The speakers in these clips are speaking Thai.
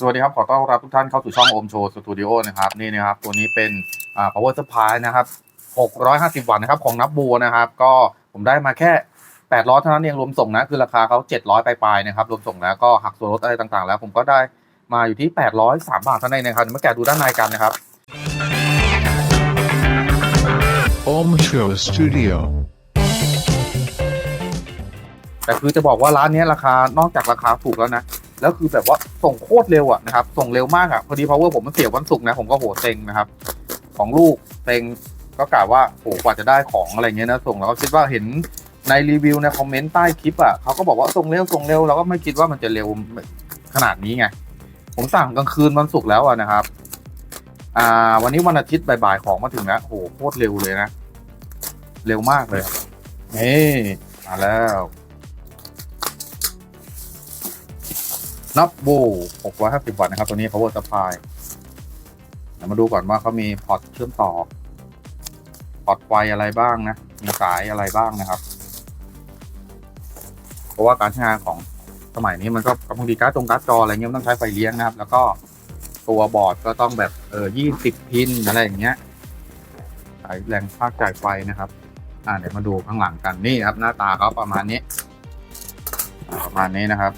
สวัสดีครับ ขอต้อนรับทุกท่านเข้าสู่ช่องโอมโชว์สตูดิโอนะครับนี่นะครับ ตัวนี้เป็นอ่า power supply นะครับ 650 วัตต์นะครับ ของนับบัวนะครับ ก็ผมได้มาแค่800เท่านั้นเองรวมส่งนะ คือราคาเขา700 ปลายๆนะครับ รวมส่งแล้วก็หักส่วนลดอะไรต่างๆ แล้ว ผมก็ได้มาอยู่ที่ 803 บาทเท่านั้นเองนะครับเดี๋ยวมาแกะดูด้านในกันนะครับ Om Show Studio. แต่คือจะบอกว่าร้านเนี้ยราคานอกจากราคาถูกแล้วนะ แล้วคือแบบว่าส่งโคตรเร็วอะนะครับ ส่งเร็วมากอะพอดี power ผมมันเสียวันศุกร์นะ ผมก็โหเซ็งนะครับ ของลูกเซ็งก็กล่าวว่าโหกว่าจะได้ของอะไรเงี้ยนะ ส่งแล้วก็คิดว่าเห็นในรีวิวในคอมเมนต์ใต้คลิปอะเขาก็บอกว่าส่งเร็วส่งเร็วเราก็ไม่คิดว่ามันจะเร็วขนาดนี้ไง ผมสั่งกลางคืนวันศุกร์แล้วอะนะครับ อ่า วันนี้วันอาทิตย์บ่ายๆของมาถึงแล้วโหโคตรเร็วเลยนะ เร็วมากเลยนี่มาแล้ว นับโบ650 วัตต์นะครับ ตัวนี้ power supply เดี๋ยวมาดูก่อนว่าเขามีพอร์ตเชื่อมต่อ พอร์ตไฟอะไรบ้างนะ มีสายอะไรบ้างนะครับ เพราะว่าการใช้งานของสมัยนี้มันก็บางทีการ์ดจงการ์ดจออะไรเงี้ยต้องใช้ไฟเลี้ยงนะครับ แล้วก็ตัวบอร์ดก็ต้องแบบเออ20พินอะไรอย่างเงี้ยสายแรงภาคจ่ายไฟนะครับ อ่าเดี๋ยวมาดูข้างหลังกันนี่ครับ หน้าตาเขาประมาณนี้ ประมาณนี้นะครับ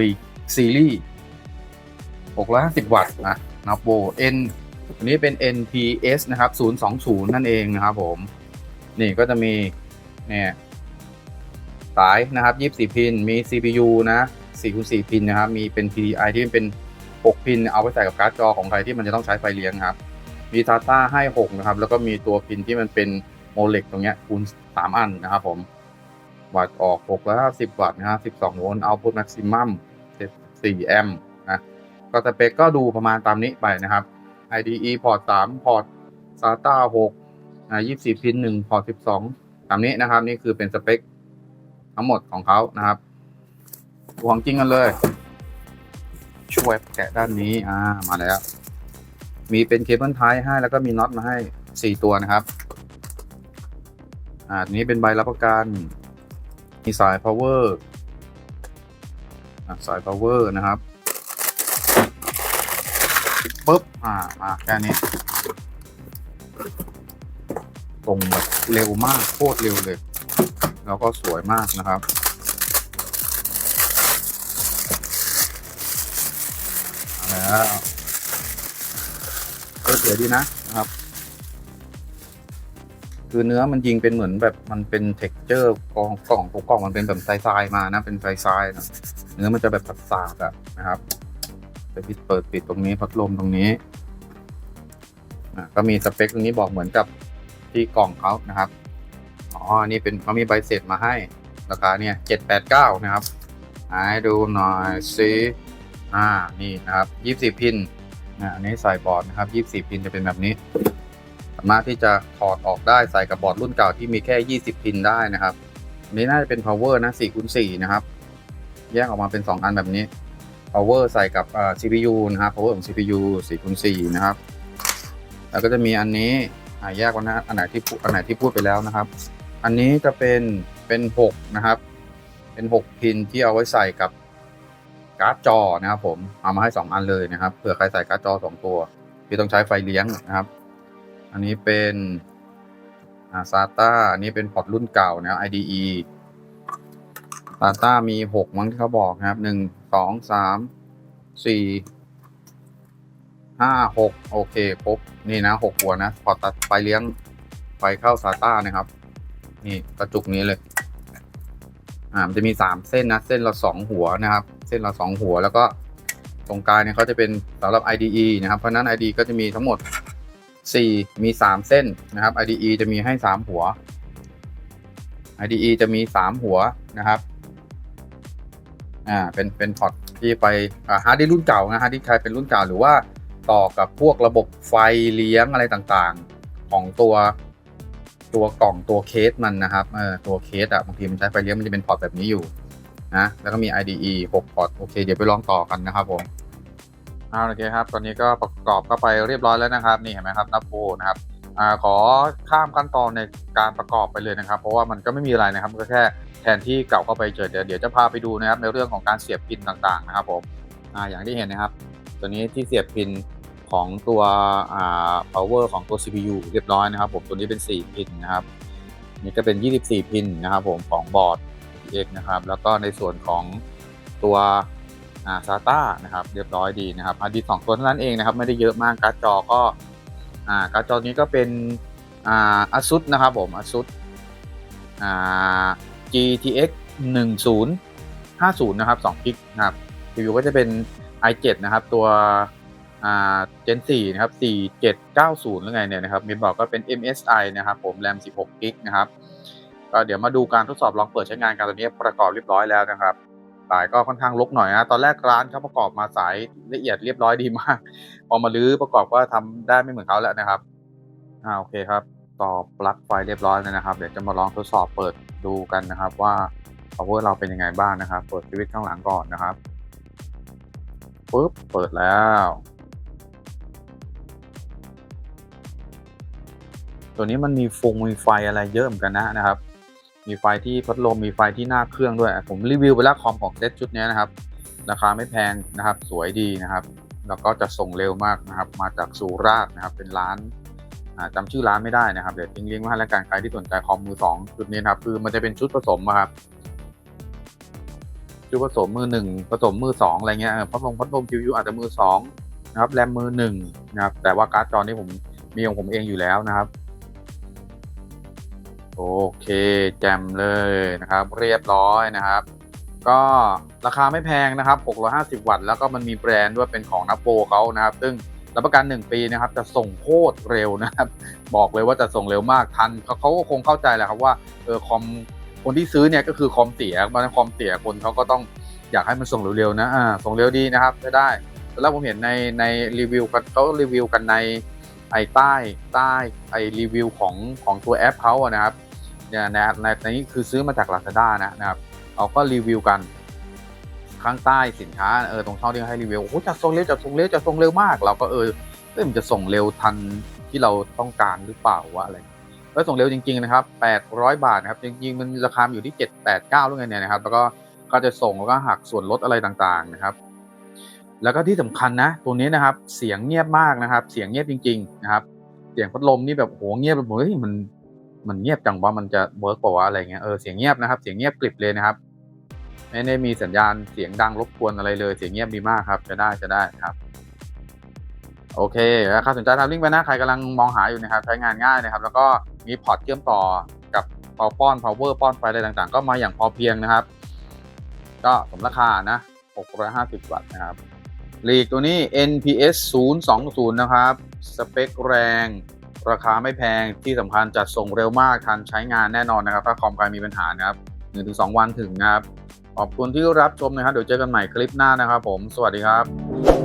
ลีกซีรีส์650 วัตต์นะนับโบ N อันนี้เป็น NPS นะครับ 020 นั่นเองนะครับผม นี่ก็จะมีเนี่ยสายนะครับ 24 พิน มี CPU นะ4คูณ4พินนะครับ มีเป็น PDI ที่เป็น 6 พิน เอาไปใส่กับการ์ดจอของใครที่มันจะต้องใช้ไฟเลี้ยงครับ มี SATA ให้ 6 นะครับ แล้วก็มีตัวพินที่มันเป็นโมเลกตรงเนี้ยคูณ 3 อันนะครับผม วัตต์ออก 650 วัตต์นะฮะ12 โวลต์ output maximum 4แอมป์นะก็สเปคก็ดูประมาณตามนี้ไปนะครับ IDE พอร์ต3พอร์ต SATA 6นะ24 พิน 1 พอร์ต 12 ตามนี้นะครับ นี่คือเป็นสเปคทั้งหมดของเขานะครับดูของจริงกันเลย ช่วยแกะด้านนี้ อ่า มาแล้ว มีเป็นเคเบิลไทยให้ แล้วก็มีน็อตมาให้ 4 ตัวนะครับ อ่านี้เป็นใบรับประกัน มีสาย power อะสาย power นะครับปุ๊บ อ่ามาแค่นี้ตรงแบบเร็วมาก โคตรเร็วเลย แล้วก็สวยมากนะครับ แล้วก็สวยดีนะ นะครับ คือเนื้อมันยิงเป็นเหมือนแบบมันเป็นเท็กเจอร์กล่องกล่องตัวกล่องมันเป็นแบบทรายๆมานะเป็นทรายๆนะเนื้อมันจะแบบสาดๆอะนะครับจะปิดเปิดปิดตรงนี้พัดลมตรงนี้อะก็มีสเปคตรงนี้บอกเหมือนกับที่กล่องเขานะครับอ๋อนนี่เป็นเขามีใบเสร็จมาให้ราคาเนี่ยเจ็ดแปดเก้านะครับให้ดูหน่อยซิอ่านี่นะครับยี่สิบพินนะอันนี้ใส่บอร์ดนะครับยี่สิบพินจะเป็นแบบนี้ามารถที่จะถอดออกได้ใส่กับบอร์ดรุ่นเก่าที่มีแค่ 20 พินได้นะครับนี้น่าจะเป็น power นะ4คูณ4นะครับ แยกออกมาเป็น 2 อันแบบนี้ power ใส่กับ CPU นะครับ power ของ CPU 4คูณ4นะครับ แล้วก็จะมีอันนี้แยกวันนะอันไหนที่อันไหนที่พูดไปแล้วนะครับ อันนี้จะเป็นเป็น 6 นะครับ เป็น 6 พินที่เอาไว้ใส่กับการ์ดจอนะครับผม เอามาให้ 2 อันเลยนะครับ เผื่อใครใส่การ์ดจอ 2 ตัวที่ต้องใช้ไฟเลี้ยงนะครับ อันนี้เป็นอาซาต้าอันนี้เป็นพอร์ตรุ่นเก่านะ IDE ซาต้ามีหกมั้งที่เขาบอกนะครับหนึ่งสองสามสี่ห้าหกโอเคครบนี่นะหกหัวนะ พอร์ตตัดไฟเลี้ยงไฟเข้าซาต้านะครับ นี่กระจุกนี้เลย อ่ามันจะมีสามเส้นนะ เส้นละสองหัวนะครับ เส้นละสองหัวแล้วก็ตรงกลางเนี่ยเขาจะเป็นสำหรับ IDE นะครับ เพราะฉะนั้น IDE ก็จะมีทั้งหมด 4 มี 3 เส้นนะครับ IDE จะมีให้ 3 หัว IDE จะมี 3 หัวนะครับอ่าเป็นเป็นพอร์ตที่ไปอ่าฮาร์ดดิสก์รุ่นเก่านะฮาร์ดดิสก์ใครเป็นรุ่นเก่าหรือว่าต่อกับพวกระบบไฟเลี้ยงอะไรต่างๆ ของตัวตัวกล่องตัวเคสมันนะครับเออตัวเคสอะบางทีมันใช้ไฟเลี้ยงมันจะเป็นพอร์ตแบบนี้อยู่นะแล้วก็มี IDE 6 พอร์ตโอเค เดี๋ยวไปลองต่อกันนะครับผม เอาโอเคครับตอนนี้ก็ประกอบเข้าไปเรียบร้อยแล้วนะครับนี่เห็นไหมครับนับโบนะครับอขอข้ามขั้นตอนในการประกอบไปเลยนะครับ เพราะว่ามันก็ไม่มีอะไรนะครับก็แค่แทนที่เก่าเข้าไปเจอเดี๋ยวเดี๋ยวจะพาไปดูนะครับในเรื่องของการเสียบพินต่างๆนะครับผมออย่างที่เห็นนะครับ ตัวนี้ที่เสียบพินของตัวอ่า power ของตัว CPU เรียบร้อยนะครับ ผมตัวนี้เป็น 4 พินนะครับนี่ก็เป็น 24 พินนะครับ ผมของบอร์ด x นะครับแล้วก็ในส่วนของตัว อ่า SATA นะครับ เรียบร้อยดีนะครับฮาร์ดดิสก์สองตัวเท่านั้นเองนะครับ ไม่ได้เยอะมาก การ์ดจอก็ อ่า การ์ดจอนี้ก็เป็น อ่า ASUS นะครับผม ASUS อ่า GTX 1050 นะครับ2กิกนะครับ CPU ก็จะเป็น i7 นะครับ ตัวอ่า Gen 4นะครับ4790หรือไงเนี่ยนะครับมีบอกก็เป็น MSI นะครับผม RAM 16กิกนะครับ ก็เดี๋ยวมาดูการทดสอบลองเปิดใช้งานกันตอนนี้ประกอบเรียบร้อยแล้วนะครับ สายก็ค่อนข้างลกหน่อยนะตอนแรกร้านเขาประกอบมาสายละเอียดเรียบร้อยดีมาก พอมาลื้อประกอบก็ทำได้ไม่เหมือนเขาแล้วนะครับอ่าโอเคครับ ต่อปลั๊กไฟเรียบร้อยแล้วนะครับ เดี๋ยวจะมาลองทดสอบเปิดดูกันนะครับ ว่า power เราเป็นยังไงบ้างนะครับ เปิดสวิตข้างหลังก่อนนะครับปุ๊บเปิดแล้วตัวนี้มันมีฟงมีไฟอะไรเยอะเหมือนกันนะนะครับ มีไฟที่พัดลมมีไฟที่หน้าเครื่องด้วย ผมรีวิวไปแล้วคอมของเซตชุดนี้นะครับ ราคาไม่แพงนะครับ สวยดีนะครับ แล้วก็จะส่งเร็วมากนะครับ มาจากสุราษฎร์นะครับ เป็นร้านอ่าจำชื่อร้านไม่ได้นะครับ เดี๋ยวทิ้งลิงก์ไว้ให้แล้วกันใครที่สนใจคอมมือสองชุดนี้นะครับ คือมันจะเป็นชุดผสมอะครับชุดผสมมือหนึ่งผสมมือสองอะไรเงี้ยพัดลมพัดลมคิวอาจจะมือสองนะครับ แรมมือหนึ่งนะครับ แต่ว่าการ์ดจอนี่ผมมีของผมเองอยู่แล้วนะครับ โอเคแจมเลยนะครับ เรียบร้อยนะครับ ก็ราคาไม่แพงนะครับ 650 วัตต์แล้วก็มันมีแบรนด์ด้วยเป็นของนับโปเขานะครับ ซึ่งรับประกัน 1 ปีนะครับจะส่งโคตรเร็วนะครับ บอกเลยว่าจะส่งเร็วมากทันเขาเขาก็คงเข้าใจแหละครับว่าเออคอมคนที่ซื้อเนี่ยก็คือคอมเสียมันคอมเสียคนเขาก็ต้องอยากให้มันส่งเร็วๆนะอ่าส่งเร็วดีนะครับจะได้แล้วผมเห็นในในรีวิวกันเขารีวิวกันใน ไอใต้ใต้ไอรีวิวของของตัวแอปเขาอะนะครับเนี่ยในในในนี้คือซื้อมาจาก Lazada นะนะครับเราก็รีวิวกันข้างใต้สินค้าเออตรงช่องที่ให้รีวิวโอ้โหจะส่งเร็วจะส่งเร็วจะส่งเร็วมาก เราก็เออเอ้ยมันจะส่งเร็วทันที่เราต้องการหรือเปล่าวะอะไรแล้วส่งเร็วจริง ๆ นะครับ 800 บาทนะครับ จริง ๆ มันราคาอยู่ที่ 789หรือไงเนี่ยนะครับ แล้วก็ก็จะส่งแล้วก็หักส่วนลดอะไรต่างๆนะครับ แล้วก็ที่สำคัญนะตัวนี้นะครับ เสียงเงียบมากนะครับ เสียงเงียบจริง ๆ นะครับ เสียงพัดลมนี่แบบโหเงียบแบบเฮ้ยมันมันเงียบจังว่ามันจะเวิร์กป่าวะอะไรเงี้ยเออเสียงเงียบนะครับ เสียงเงียบกริบเลยนะครับไม่ได้มีสัญญาณเสียงดังรบกวนอะไรเลย เสียงเงียบดีมากครับ จะได้จะได้ครับ โอเคใครสนใจทำลิงก์ไปนะใครกำลังมองหาอยู่นะครับ ใช้งานง่ายนะครับ แล้วก็มีพอร์ตเชื่อมต่อกับพอป้อน power ป้อนไฟอะไรต่างๆ ก็มาอย่างพอเพียงนะครับ ก็สมราคานะ650วัตต์นะครับ ลีกตัวนี้ NPS 020 นะครับ สเปคแรง ราคาไม่แพงที่สำคัญจัดส่งเร็วมากทันใช้งานแน่นอนนะครับ ถ้าคอมใครมีปัญหานะครับ1-2 วันถึงนะครับ ขอบคุณที่รับชมนะครับ เดี๋ยวเจอกันใหม่คลิปหน้านะครับผม สวัสดีครับ